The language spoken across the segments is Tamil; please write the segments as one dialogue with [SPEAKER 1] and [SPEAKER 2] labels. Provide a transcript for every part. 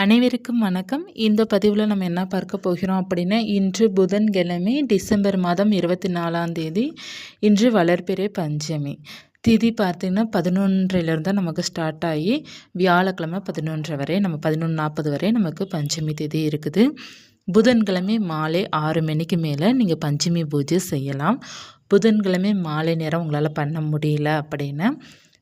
[SPEAKER 1] அனைவருக்கும் வணக்கம். இந்த பதிவில் நம்ம என்ன பார்க்க போகிறோம் அப்படின்னா இன்று புதன்கிழமை டிசம்பர் மாதம் இருபத்தி நாலாம் தேதி இன்று வளர்பிறை பஞ்சமி. திதி பார்த்திங்கன்னா பதினொன்றிலிருந்து தான் நமக்கு ஸ்டார்ட் ஆகி வியாழக்கிழமை பதினொன்று வரை நம்ம பதினொன்று நாற்பது வரை நமக்கு பஞ்சமி திதி இருக்குது. புதன்கிழமை மாலை ஆறு மணிக்கு மேலே நீங்கள் பஞ்சமி பூஜை செய்யலாம். புதன்கிழமை மாலை நேரம் உங்களால் பண்ண முடியல அப்படின்னா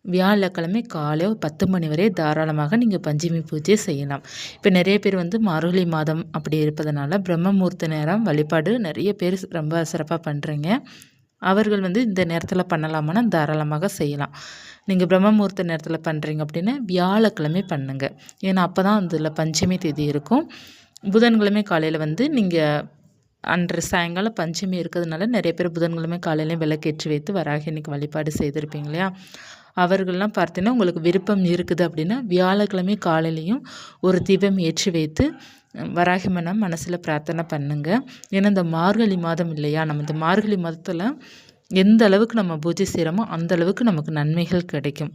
[SPEAKER 1] வியாழக்கிழமை காலை பத்து மணி வரை தாராளமாக நீங்கள் பஞ்சமி பூஜை செய்யலாம். இப்போ நிறைய பேர் வந்து மார்கழி மாதம் அப்படி இருப்பதனால பிரம்மமூர்த்த நேரம் வழிபாடு நிறைய பேர் ரொம்ப சிறப்பாக பண்ணுறீங்க அவர்கள் வந்து இந்த நேரத்தில் பண்ணலாமான்னா தாராளமாக செய்யலாம். நீங்கள் பிரம்மமூர்த்த நேரத்தில் பண்ணுறீங்க அப்படின்னா வியாழக்கிழமை பண்ணுங்கள் ஏன்னா அப்போ தான் அதில் பஞ்சமி தேதி இருக்கும். புதன்கிழமை காலையில் வந்து நீங்கள் அன்று சாயங்காலம் பஞ்சமி இருக்கிறதுனால நிறைய பேர் புதன்கிழமை காலையிலையும் விளக்கேற்றி வைத்து வராக இன்னைக்கு வழிபாடு செய்திருப்பீங்க இல்லையா? அவர்கள்லாம் பார்த்தீங்கன்னா உங்களுக்கு விருப்பம் இருக்குது அப்படின்னா வியாழக்கிழமை காலையிலையும் ஒரு தீபம் ஏற்றி வைத்து வராகிமனம் மனசில் பிரார்த்தனை பண்ணுங்கள் ஏன்னா இந்த மார்கழி மாதம் இல்லையா? நம்ம இந்த மார்கழி மாதத்தில் எந்த அளவுக்கு நம்ம பூஜை செய்கிறோமோ அந்த அளவுக்கு நமக்கு நன்மைகள் கிடைக்கும்.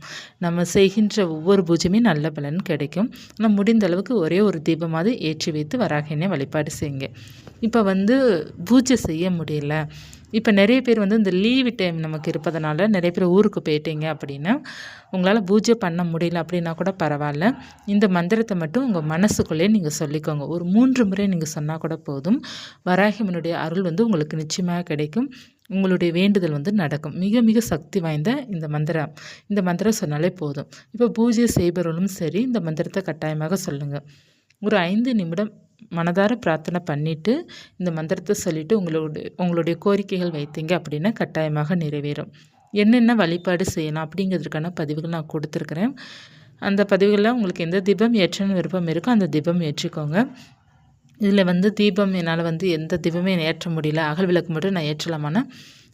[SPEAKER 1] நம்ம செய்கின்ற ஒவ்வொரு பூஜையுமே நல்ல பலன் கிடைக்கும். நம்ம முடிந்த அளவுக்கு ஒரே ஒரு தீபமாவது ஏற்றி வைத்து வராகினே வழிபாடு செய்யுங்க. இப்போ வந்து பூஜை செய்ய முடியல. இப்போ நிறைய பேர் வந்து இந்த லீவு டைம் நமக்கு இருப்பதனால நிறைய பேர் ஊருக்கு போயிட்டீங்க அப்படின்னா உங்களால் பூஜை பண்ண முடியல அப்படின்னா கூட பரவாயில்ல. இந்த மந்திரத்தை மட்டும் உங்கள் மனசுக்குள்ளே நீங்கள் சொல்லிக்கோங்க. ஒரு மூன்று முறை நீங்கள் சொன்னால் கூட போதும். வராகிமனுடைய அருள் வந்து உங்களுக்கு நிச்சயமாக கிடைக்கும். உங்களுடைய வேண்டுதல் வந்து நடக்கும். மிக மிக சக்தி வாய்ந்த இந்த மந்திரம் இந்த மந்திரம் சொன்னாலே போதும். இப்போ பூஜை செய்பவர்களும் சரி இந்த மந்திரத்தை கட்டாயமாக சொல்லுங்கள் ஒரு ஐந்து நிமிடம் மனதார பிரார்த்தனை பண்ணிவிட்டு இந்த மந்திரத்தை சொல்லிவிட்டு உங்களுடைய உங்களுடைய கோரிக்கைகள் வைத்தீங்க அப்படின்னா கட்டாயமாக நிறைவேறும். என்னென்ன வழிபாடு செய்யலாம் அப்படிங்கிறதுக்கான பதிவுகள் நான் கொடுத்துருக்குறேன். அந்த பதிவுகளில் உங்களுக்கு எந்த தீபம் ஏற்றணும் விருப்பம் இருக்கோ அந்த தீபம் ஏற்றிக்கோங்க. இதில் வந்து தீபம் என்னால் வந்து எந்த தீபமே ஏற்ற முடியல. அகல் விளக்கு மட்டும் நான் ஏற்றலாமான்னா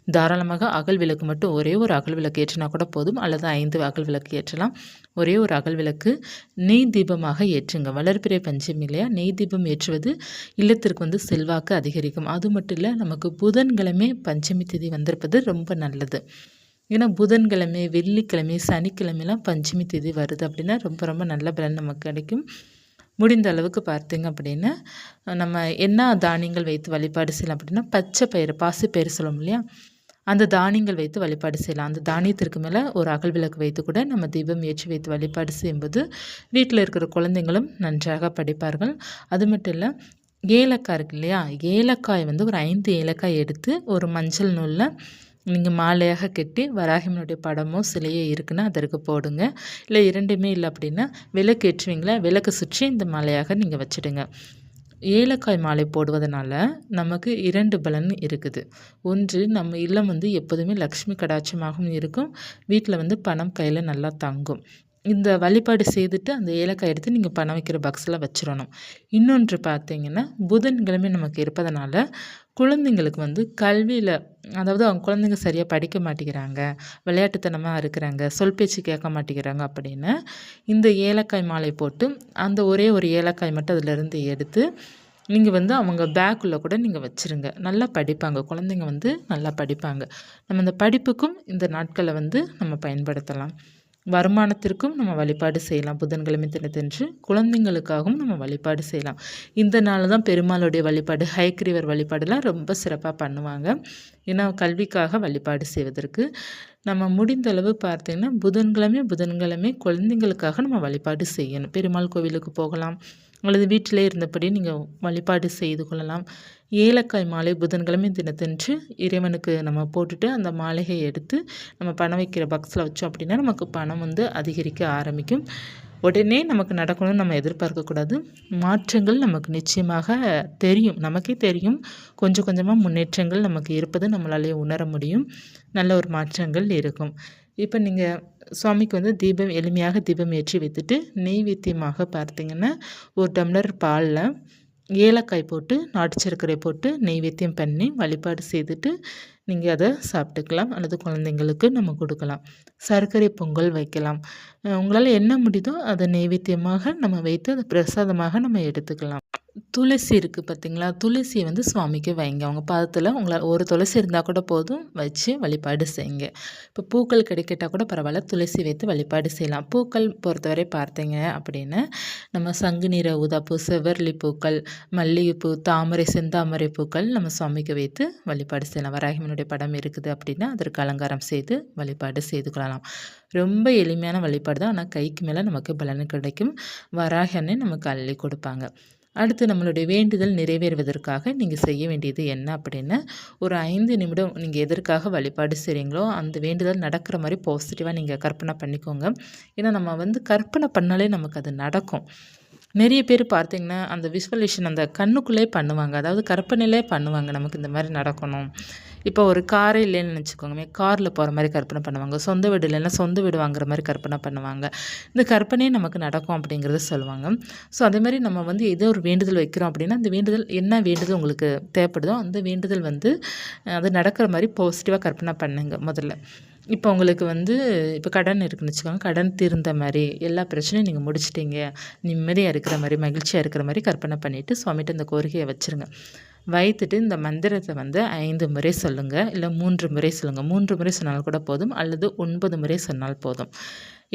[SPEAKER 1] தாராளமாக அகல் விளக்கு மட்டும் ஒரே ஒரு அகல் விளக்கு ஏற்றினா கூட போதும் அல்லது ஐந்து அகல் விளக்கு ஏற்றலாம். ஒரே ஒரு அகல் விளக்கு நெய் தீபமாக ஏற்றுங்க. வளர்பிறை பஞ்சமி இல்லையா? நெய் தீபம் ஏற்றுவது இல்லத்திற்கு வந்து செல்வாக்கு அதிகரிக்கும். அது மட்டும் இல்லை நமக்கு புதன்கிழமை பஞ்சமி திதி வந்திருப்பது ரொம்ப நல்லது. ஏன்னா புதன்கிழமை வெள்ளிக்கிழமை சனிக்கிழமைலாம் பஞ்சமி திதி வருது அப்படின்னா ரொம்ப ரொம்ப நல்ல பலன் நமக்கு கிடைக்கும். முடிந்த அளவுக்கு பார்த்தீங்க அப்படின்னா நம்ம என்ன தானியங்கள் வைத்து வழிபாடு செய்யலாம் அப்படின்னா பச்சை பயிறு பாசி பயிறு சொல்லும் இல்லையா? அந்த தானியங்கள் வைத்து வழிபாடு செய்யலாம். அந்த தானியத்திற்கு மேலே ஒரு அகல் விளக்கு வைத்து கூட நம்ம தீபம் ஏற்றி வைத்து வழிபாடு செய்யும்போது வீட்டில் இருக்கிற குழந்தைங்களும் நன்றாக படிப்பார்கள். அது மட்டும் இல்லை ஏலக்காய் இருக்கு இல்லையா? ஏலக்காய் வந்து ஒரு ஐந்து ஏலக்காய் எடுத்து ஒரு மஞ்சள் நூலில் நீங்கள் மாலையாக கட்டி வராகிமனுடைய படமோ சிலையோ இருக்குன்னா அதற்கு போடுங்க. இல்லை இரண்டுமே இல்லை அப்படின்னா விளக்கு ஏற்றுவீங்களா? விளக்கு சுற்றி இந்த மாலையாக நீங்கள் வச்சுடுங்க. ஏலக்காய் மாலை போடுவதனால நமக்கு இரண்டு பலன் இருக்குது. ஒன்று நம்ம இல்லம் வந்து எப்போதுமே லக்ஷ்மி கடாட்சமாகவும் இருக்கும். வீட்டில் வந்து பணம் கையில் நல்லா தங்கும். இந்த வழிபாடு செய்துட்டு அந்த ஏலக்காய் எடுத்து நீங்கள் பணம் வைக்கிற பாக்ஸில் வச்சிடணும் இன்னொன்று பார்த்தீங்கன்னா புதன்கிழமை நமக்கு இருப்பதனால குழந்தைங்களுக்கு வந்து கல்வியில் அதாவது அவங்க குழந்தைங்க சரியாக படிக்க மாட்டேங்கிறாங்க விளையாட்டுத்தனமாக இருக்கிறாங்க சொல் பேச்சு கேட்க மாட்டேங்கிறாங்க அப்படின்னு இந்த ஏலக்காய் மாலை போட்டு அந்த ஒரே ஒரு ஏலக்காய் மட்டும் அதிலிருந்து எடுத்து நீங்கள் வந்து அவங்க பேக்குள்ளே கூட நீங்கள் வச்சுருங்க. நல்லா படிப்பாங்க. குழந்தைங்க வந்து நல்லா படிப்பாங்க. நம்ம இந்த படிப்புக்கும் இந்த நாட்களை வந்து நம்ம பயன்படுத்தலாம். வருமானத்திற்கும் நம்ம வழிபாடு செய்யலாம். புதன்கிழமை தினத்தன்று குழந்தைங்களுக்காகவும் நம்ம வழிபாடு செய்யலாம். இந்த நாள் தான் பெருமாளுடைய வழிபாடு ஹைக்ரீவர் வழிபாடுலாம் ரொம்ப சிறப்பாக பண்ணுவாங்க. ஏன்னா கல்விக்காக வழிபாடு செய்வதற்கு நம்ம முடிந்தளவு பார்த்திங்கன்னா புதன்கிழமை புதன்கிழமை குழந்தைங்களுக்காக நம்ம வழிபாடு செய்யணும். பெருமாள் கோவிலுக்கு போகலாம். அல்லது வீட்டிலே இருந்தபடி நீங்கள் வழிபாடு செய்து கொள்ளலாம். ஏலக்காய் மாலை புதன்கிழமை தினத்தன்று இறைவனுக்கு நம்ம போட்டுட்டு அந்த மாலையை எடுத்து நம்ம பணம் வைக்கிற பக்ஸில் வச்சோம் அப்படின்னா நமக்கு பணம் வந்து அதிகரிக்க ஆரம்பிக்கும். உடனே நமக்கு நடக்கணும்னு நம்ம எதிர்பார்க்கக்கூடாது மாற்றங்கள் நமக்கு நிச்சயமாக தெரியும். நமக்கே தெரியும். கொஞ்சம் கொஞ்சமாக முன்னேற்றங்கள் நமக்கு இருப்பது நம்மளாலே உணர முடியும். நல்ல ஒரு மாற்றங்கள் இருக்கும். இப்போ நீங்கள் சுவாமிக்கு வந்து தீபம் எளிமையாக தீபம் ஏற்றி வைத்துட்டு நெய்வேத்தியமாக பார்த்தீங்கன்னா ஒரு டம்ளர் பாலில் ஏலக்காய் போட்டு நாட்டு சர்க்கரை போட்டு நெய்வேத்தியம் பண்ணி வழிபாடு செய்துட்டு நீங்கள் அதை சாப்பிட்டுக்கலாம். அல்லது குழந்தைங்களுக்கு நம்ம கொடுக்கலாம். சர்க்கரை பொங்கல் வைக்கலாம். உங்களால் என்ன முடியுதோ அதை நைவேத்தியமாக நம்ம வைத்து அதை பிரசாதமாக நம்ம எடுத்துக்கலாம். துளசி இருக்குது பார்த்தீங்களா துளசி வந்து சுவாமிக்கு வைங்க. அவங்க பாதத்தில் உங்களால் ஒரு துளசி இருந்தால் கூட போதும். வச்சு வழிபாடு செய்யுங்க. இப்போ பூக்கள் கிடைக்கிட்டால் கூட பரவாயில்ல. துளசி வைத்து வழிபாடு செய்யலாம். பூக்கள் பொறுத்தவரை பார்த்தீங்க அப்படின்னு நம்ம சங்கு நிற ஊதாப்பூ செவ்வரளி பூக்கள் மல்லிகைப்பூ தாமரை செந்தாமரை பூக்கள் நம்ம சுவாமிக்கு வைத்து வழிபாடு செய்யலாம். வராகிமனுடைய படம் இருக்குது அப்படின்னா அதற்கு அலங்காரம் செய்து வழிபாடு செய்து கொள்ளலாம். ரொம்ப எளிமையான வழிபாடு தான் ஆனால் கைக்கு மேலே நமக்கு பலன் கிடைக்கும். வராகனே நமக்கு அள்ளி கொடுப்பாங்க. அடுத்து நம்மளுடைய வேண்டுதல் நிறைவேறுவதற்காக நீங்கள் செய்ய வேண்டியது என்ன அப்படின்னு ஒரு ஐந்து நிமிடம் நீங்கள் எதற்காக வழிபாடு செய்கிறீங்களோ அந்த வேண்டுதல் நடக்கிற மாதிரி பாசிட்டிவாக நீங்கள் கற்பனை பண்ணிக்கோங்க. ஏன்னா நம்ம வந்து கற்பனை பண்ணாலே நமக்கு அது நடக்கும். நிறைய பேர் பார்த்திங்கன்னா அந்த விஸ்வலேஷன் அந்த கண்ணுக்குள்ளே பண்ணுவாங்க. அதாவது கற்பனையிலே பண்ணுவாங்க. நமக்கு இந்த மாதிரி நடக்கணும். இப்போ ஒரு காரே இல்லைன்னு நினச்சிக்கோங்க காரில் போகிற மாதிரி கற்பனை பண்ணுவாங்க. சொந்த வீடு இல்லைன்னா சொந்த வீடு வாங்குற மாதிரி கற்பனை பண்ணுவாங்க. இந்த கற்பனையே நமக்கு நடக்கும் அப்படிங்கிறத சொல்லுவாங்க. ஸோ அதே மாதிரி நம்ம வந்து ஏதோ ஒரு வேண்டுதல் வைக்கிறோம் அப்படின்னா அந்த வேண்டுதல் என்ன வேண்டுதல் உங்களுக்கு தேவைப்படுதோ அந்த வேண்டுதல் வந்து அது நடக்கிற மாதிரி பாசிட்டிவாக கற்பனை பண்ணுங்க முதல்ல. இப்போ உங்களுக்கு வந்து இப்போ கடன் இருக்குன்னு வச்சுக்கோங்க. கடன் தீர்ந்த மாதிரி எல்லா பிரச்சனையும் நீங்கள் முடிச்சிட்டிங்க. நிம்மதியாக இருக்கிற மாதிரி மகிழ்ச்சியாக இருக்கிற மாதிரி கற்பனை பண்ணிவிட்டு சுவாமிகிட்ட இந்த கோரிக்கையை வச்சுருங்க. வைத்துட்டு இந்த மந்திரத்தை வந்து ஐந்து முறை சொல்லுங்கள் இல்லை மூன்று முறை சொல்லுங்கள் மூன்று முறை சொன்னால் கூட போதும். அல்லது ஒன்பது முறை சொன்னால் போதும்.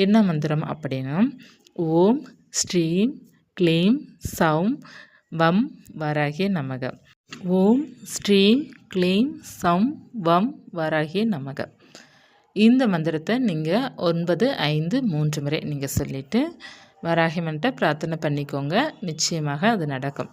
[SPEAKER 1] என்ன மந்திரம் அப்படின்னா ஓம் ஸ்ரீம் க்ளீம் சௌம் வம் வராகிய நமக. ஓம் ஸ்ரீம் க்ளீம் சம் வம் வராகிய நமக. இந்த மந்திரத்தை நீங்கள் ஒன்பது ஐந்து மூன்று முறை நீங்கள் சொல்லிவிட்டு வராகிமன்ட்ட பிரார்த்தனை பண்ணிக்கோங்க. நிச்சயமாக அது நடக்கும்.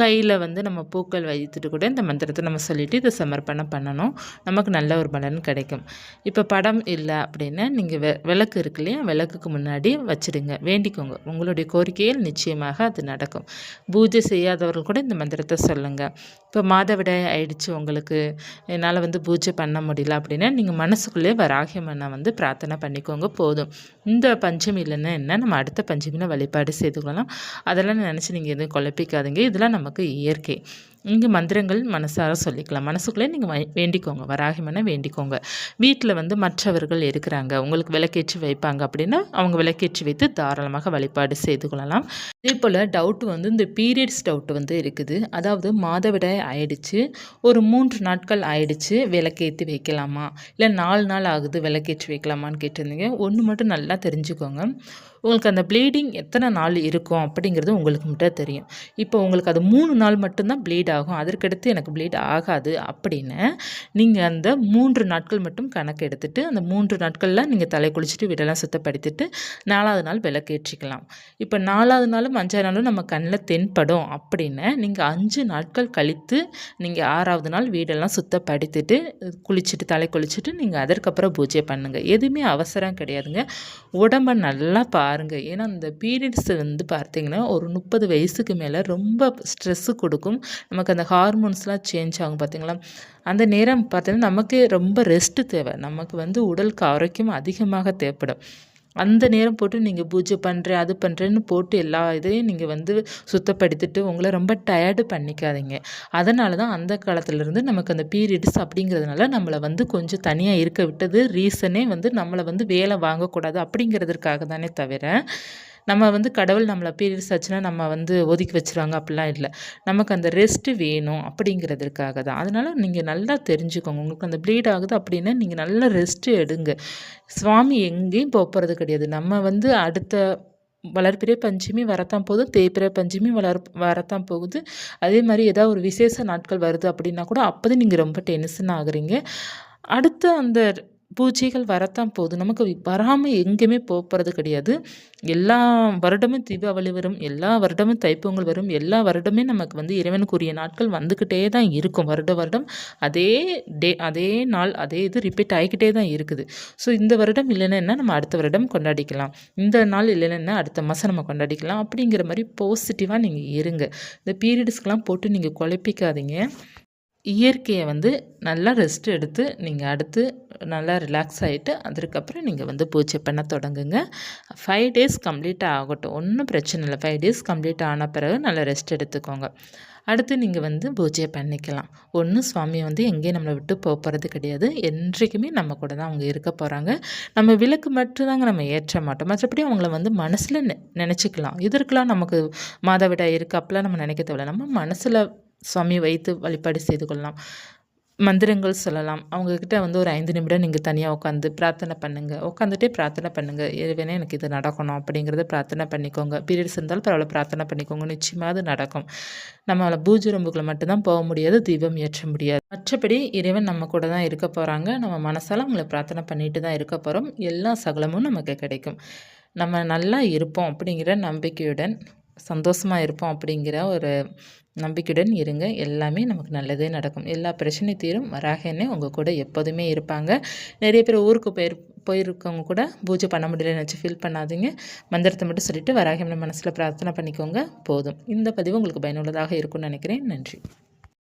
[SPEAKER 1] கையில் வந்து நம்ம பூக்கள் வைத்துட்டு கூட இந்த மந்திரத்தை நம்ம சொல்லிவிட்டு இதை சமர்ப்பணம் பண்ணணும். நமக்கு நல்ல ஒரு பலன் கிடைக்கும். இப்போ படம் இல்லை அப்படின்னா நீங்கள் வெ விளக்கு இருக்கு இல்லையா? விளக்குக்கு முன்னாடி வச்சுடுங்க. வேண்டிக்கோங்க. உங்களுடைய கோரிக்கையில் நிச்சயமாக அது நடக்கும். பூஜை செய்யாதவர்கள் கூட இந்த மந்திரத்தை சொல்லுங்கள் இப்போ மாதவிடாய் ஆயிடுச்சு உங்களுக்கு. என்னால் வந்து பூஜை பண்ண முடியல அப்படின்னா நீங்கள் மனசுக்குள்ளே வராகியம்மனை வந்து பிரார்த்தனை பண்ணிக்கோங்க. போதும். இந்த பஞ்சமி இல்லைன்னா என்ன? நம்ம அடுத்த பஞ்சமியில் வழிபாடு செய்து கொள்ளலாம். அதெல்லாம் நினச்சி நீங்கள் எதுவும் குழப்பிக்காதீங்க. இதெல்லாம் நம்ம நமக்கு இயற்கை. இங்கே மந்திரங்கள் மனசார சொல்லிக்கலாம். மனசுக்குள்ளே நீங்கள் வேண்டிக்கோங்க. வராகிமனை வேண்டிக்கோங்க. வீட்டில் வந்து மற்றவர்கள் இருக்கிறாங்க. உங்களுக்கு விளக்கேற்றி வைப்பாங்க அப்படின்னா அவங்க விளக்கேற்றி வைத்து தாராளமாக வழிபாடு செய்து கொள்ளலாம். அதே போல் டவுட்டு வந்து இந்த பீரியட்ஸ் டவுட்டு வந்து இருக்குது. அதாவது மாதவிடாய் ஆயிடுச்சு. ஒரு மூன்று நாட்கள் ஆயிடுச்சு. விளக்கேற்றி வைக்கலாமா? இல்லை நாலு நாள் ஆகுது விளக்கேற்றி வைக்கலாமான்னு கேட்டிருந்தீங்க. ஒன்று மட்டும் நல்லா தெரிஞ்சுக்கோங்க. உங்களுக்கு அந்த ப்ளீடிங் எத்தனை நாள் இருக்கும் அப்படிங்கிறது உங்களுக்கு மட்டும் தெரியும். இப்போ உங்களுக்கு அது மூணு நாள் மட்டும்தான் ப்ளீட் ஆகும் அதற்கடுத்து எனக்கு ப்ளீட் ஆகாது அப்படின்னு நீங்கள் அந்த மூன்று நாட்கள் மட்டும் கணக்கு எடுத்துகிட்டு அந்த மூன்று நாட்களில் நீங்கள் தலை குளிச்சுட்டு வீடெல்லாம் சுத்தப்படுத்திட்டு நாலாவது நாள் விளக்கேற்றிக்கலாம். இப்போ நாலாவது நாளும் அஞ்சாவது நாளும் நம்ம கண்ணில் தென்படும் அப்படின்னு நீங்கள் அஞ்சு நாட்கள் கழித்து நீங்கள் ஆறாவது நாள் வீடெல்லாம் சுத்தப்படுத்திட்டு குளிச்சுட்டு தலை குளிச்சுட்டு நீங்கள் அதற்கப்புறம் பூஜை பண்ணுங்கள் எதுவுமே அவசரம் கிடையாதுங்க. உடம்பை நல்லா பாருங்கள் ஏன்னா அந்த பீரியட்ஸ் வந்து பார்த்திங்கன்னா ஒரு முப்பது வயசுக்கு மேலே ரொம்ப ஸ்ட்ரெஸ்ஸு கொடுக்கும். நமக்கு அந்த ஹார்மோன்ஸ்லாம் சேஞ்ச் ஆகும் பார்த்திங்களா அந்த நேரம் பார்த்தீங்கன்னா நமக்கு ரொம்ப ரெஸ்ட்டு தேவை. நமக்கு வந்து உடலுக்கு ஆரோக்கியம் அதிகமாக தேவைப்படும். அந்த நேரம் போட்டு நீங்கள் பூஜை பண்ணுறேன் அது பண்ணுறேன்னு போட்டு எல்லா இதையும் நீங்கள் வந்து சுத்தப்படுத்திட்டு உங்களை ரொம்ப டயர்டு பண்ணிக்காதீங்க. அதனால தான் அந்த காலத்துலேருந்து நமக்கு அந்த பீரியட்ஸ் அப்படிங்கிறதுனால நம்மளை வந்து கொஞ்சம் தனியாக இருக்க விட்டது. ரீசனே வந்து நம்மளை வந்து வேலை வாங்கக்கூடாது அப்படிங்கிறதுக்காக தானே தவிர நம்ம வந்து கடவுள் நம்மளை பீரியட்ஸ் ஆச்சுன்னா நம்ம வந்து ஒதுக்கி வச்சுருவாங்க அப்படிலாம் இல்லை. நமக்கு அந்த ரெஸ்ட்டு வேணும் அப்படிங்கிறதுக்காக தான். அதனால் நீங்கள் நல்லா தெரிஞ்சுக்கோங்க. உங்களுக்கு அந்த ப்ளீட் ஆகுது அப்படின்னா நீங்கள் நல்லா ரெஸ்ட்டு எடுங்க. சுவாமி எங்கேயும் போகிறது கிடையாது. நம்ம வந்து அடுத்த வளர்ப்பிறை பஞ்சமி வரத்தான் போகுது. தேய்பிறை பஞ்சமி வளர் வரத்தான் போகுது. அதே மாதிரி ஏதாவது ஒரு விசேஷ நாட்கள் வருது அப்படின்னா கூட அப்போதான் நீங்கள் ரொம்ப டென்ஷன் ஆகுறீங்க. அடுத்த அந்த பூஜைகள் வரத்தான் போகுது. நமக்கு வராமல் எங்கேயுமே போகிறது கிடையாது. எல்லா வருடமும் தீபாவளி வரும். எல்லா வருடமும் தைப்பொங்கல் வரும். எல்லா வருடமே நமக்கு வந்து இறைவனுக்குரிய நாட்கள் வந்துக்கிட்டே தான் இருக்கும். வருட வருடம் அதே டே அதே நாள் அதே இது ரிப்பீட் ஆகிக்கிட்டே தான் இருக்குது. ஸோ இந்த வருடம் இல்லைன்னா நம்ம அடுத்த வருடம் கொண்டாடிக்கலாம். இந்த நாள் இல்லைன்னா அடுத்த மாதம் நம்ம கொண்டாடிக்கலாம். அப்படிங்கிற மாதிரி பாசிட்டிவாக நீங்கள் இருங்க. இந்த பீரியட்ஸ்க்கெலாம் போட்டு நீங்கள் குழப்பிக்காதீங்க. இயற்கையை வந்து நல்லா ரெஸ்ட் எடுத்து நீங்கள் அடுத்து நல்லா ரிலாக்ஸ் ஆகிட்டு அதுக்கப்புறம் நீங்கள் வந்து பூஜை பண்ண தொடங்குங்க. ஃபைவ் டேஸ் கம்ப்ளீட் ஆகட்டும். ஒன்றும் பிரச்சனை இல்லை. ஃபைவ் டேஸ் கம்ப்ளீட் ஆன பிறகு நல்லா ரெஸ்ட் எடுத்துக்கோங்க. அடுத்து நீங்கள் வந்து பூஜையை பண்ணிக்கலாம். ஒன்று சுவாமியை வந்து எங்கேயும் நம்மளை விட்டு போக போகிறது கிடையாது. என்றைக்குமே நம்ம கூட தான் அவங்க இருக்க போகிறாங்க நம்ம விளக்கு மட்டும்தாங்க நம்ம ஏற்ற மாட்டோம். மற்றபடி அவங்கள வந்து மனசில் நெ நினச்சிக்கலாம். இதற்கெலாம் நமக்கு மாதவிடாய் இருக்குது அப்பெல்லாம் நம்ம நினைக்க தேவையில்ல. நம்ம மனசில் சுவாமி வைத்து வழிபாடு செய்து கொள்ளலாம். மந்திரங்கள் சொல்லலாம். அவங்கக்கிட்ட வந்து ஒரு ஐந்து நிமிடம் நீங்கள் தனியாக உட்காந்து பிரார்த்தனை பண்ணுங்கள் உட்காந்துட்டே பிரார்த்தனை பண்ணுங்கள் ஏற்கனவே எனக்கு இது நடக்கணும் அப்படிங்கிறத பிரார்த்தனை பண்ணிக்கோங்க. பீரியட்ஸ் இருந்தாலும் பரவாயில்ல பிரார்த்தனை பண்ணிக்கோங்க. நிச்சயமாக அது நடக்கும். நம்மளால் பூஜை ரூம்புக்குள்ள மட்டும்தான் போக முடியாது. தீபம் ஏற்ற முடியாது. மற்றபடி இறைவன் நம்ம கூட தான் இருக்க போகிறாங்க நம்ம மனசால் அவங்கள பிரார்த்தனை பண்ணிட்டு தான் இருக்க போகிறோம் எல்லா சகலமும் நமக்கு கிடைக்கும். நம்ம நல்லா இருப்போம் அப்படிங்கிற நம்பிக்கையுடன் சந்தோஷமாக இருப்போம் அப்படிங்கிற ஒரு நம்பிக்கையுடன் இருங்க. எல்லாமே நமக்கு நல்லதே நடக்கும். எல்லா பிரச்சனையும் தீரும். வராகனே உங்கள் கூட எப்போதுமே இருப்பாங்க. நிறைய பேர் ஊருக்கு போயிரு போயிருக்கவங்க கூட பூஜை பண்ண முடியலன்னு வச்சு ஃபீல் பண்ணாதீங்க. மந்திரத்தை மட்டும் சொல்லிவிட்டு வராகம்னு மனசில் பிரார்த்தனை பண்ணிக்கோங்க. போதும். இந்த பதிவு உங்களுக்கு பயனுள்ளதாக இருக்கும்னு நினைக்கிறேன். நன்றி.